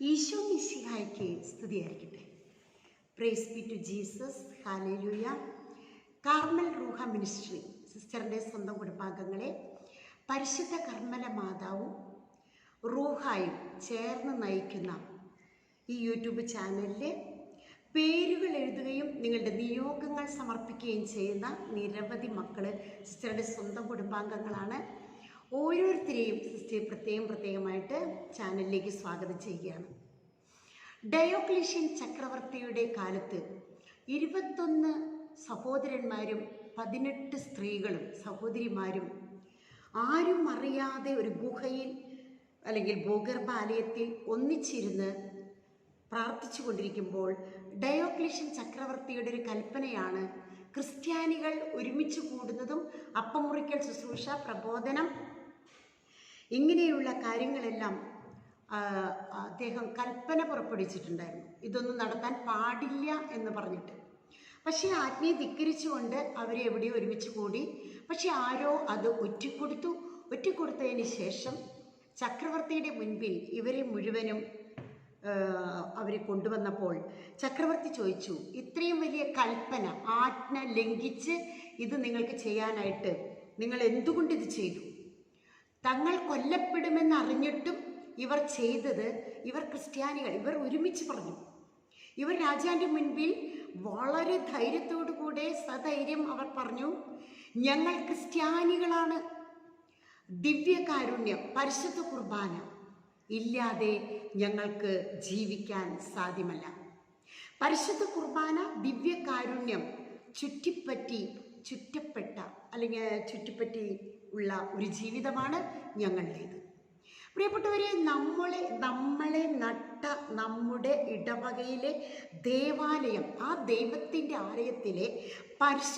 ഈശോ മിശിഹായ്ക്ക് സ്തുതിയായിരിക്കട്ടെ. Praise be to Jesus hallelujah Carmel റൂഹ മിനിസ്ട്രി സിസ്റ്ററിന്റെ സ്വന്തം കുടുംബാംഗങ്ങളെ പരിശുദ്ധ കർമ്മല മാതാവും റൂഹായും ചേർന്ന് നയിക്കുന്ന ഈ യൂട്യൂബ് ചാനലിലെ പേരുകൾ എഴുതുകയും നിങ്ങളുടെ നിയോഗങ്ങൾ സമർപ്പിക്കുകയും ചെയ്യുന്ന നിരവധി മക്കൾ സിസ്റ്ററുടെ സ്വന്തം കുടുംബാംഗങ്ങളാണ്. ഓരോരുത്തരെയും സിസ്റ്റർ പ്രത്യേകം പ്രത്യേകമായിട്ട് ചാനലിലേക്ക് സ്വാഗതം ചെയ്യുകയാണ്. ഡയോക്ലിഷ്യൻ ചക്രവർത്തിയുടെ കാലത്ത് ഇരുപത്തൊന്ന് സഹോദരന്മാരും പതിനെട്ട് സ്ത്രീകളും സഹോദരിമാരും ആരും അറിയാതെ ഒരു ഗുഹയിൽ അല്ലെങ്കിൽ ഭൂഗർഭാലയത്തിൽ ഒന്നിച്ചിരുന്ന് പ്രാർത്ഥിച്ചു കൊണ്ടിരിക്കുമ്പോൾ ഡയോക്ലിഷ്യൻ ചക്രവർത്തിയുടെ ഒരു കൽപ്പനയാണ് ക്രിസ്ത്യാനികൾ ഒരുമിച്ച് കൂടുന്നതും അപ്പമുറിക്കൽ ശുശ്രൂഷ പ്രബോധനം. ഇങ്ങനെയുള്ള കാര്യങ്ങളെല്ലാം അദ്ദേഹം കൽപ്പന പുറപ്പെടുവിച്ചിട്ടുണ്ടായിരുന്നു. ഇതൊന്നും നടത്താൻ പാടില്ല എന്ന് പറഞ്ഞിട്ട്. പക്ഷേ ആജ്ഞയെ ധിക്കരിച്ചുകൊണ്ട് അവരെ ഒരുമിച്ച് കൂടി. പക്ഷെ ആരോ അത് ഒറ്റിക്കൊടുത്തു. ഒറ്റിക്കൊടുത്തതിന് ശേഷം ചക്രവർത്തിയുടെ മുൻപിൽ ഇവരെ മുഴുവനും അവരെ കൊണ്ടുവന്നപ്പോൾ ചക്രവർത്തി ചോദിച്ചു ഇത്രയും വലിയ കൽപ്പന ആജ്ഞ ലംഘിച്ച് ഇത് നിങ്ങൾക്ക് ചെയ്യാനായിട്ട് നിങ്ങൾ എന്തുകൊണ്ട് ഇത് ചെയ്തു? തങ്ങൾ കൊല്ലപ്പെടുമെന്ന് അറിഞ്ഞിട്ടും ഇവർ ചെയ്തത് ഇവർ ക്രിസ്ത്യാനികൾ ഇവർ ഒരുമിച്ച് പറഞ്ഞു. ഇവർ രാജാവിന്റെ മുൻപിൽ വളരെ ധൈര്യത്തോടു കൂടെ സധൈര്യം അവർ പറഞ്ഞു ഞങ്ങൾ ക്രിസ്ത്യാനികളാണ്. ദിവ്യകാരുണ്യം പരിശുദ്ധ കുർബാന ഇല്ലാതെ ഞങ്ങൾക്ക് ജീവിക്കാൻ സാധ്യമല്ല. പരിശുദ്ധ കുർബാന ദിവ്യകാരുണ്യം ചുറ്റിപ്പറ്റി ചുറ്റപ്പെട്ട അല്ലെങ്കിൽ ചുറ്റിപ്പറ്റി ഉള്ള ഒരു ജീവിതമാണ് ഞങ്ങളുടേത്. പ്രിയപ്പെട്ടവരെ നമ്മളെ നമ്മളെ നട്ട നമ്മുടെ ഇടവകയിലെ ദേവാലയം ആ ദൈവത്തിന്റെ ആലയത്തിലെ പരിശു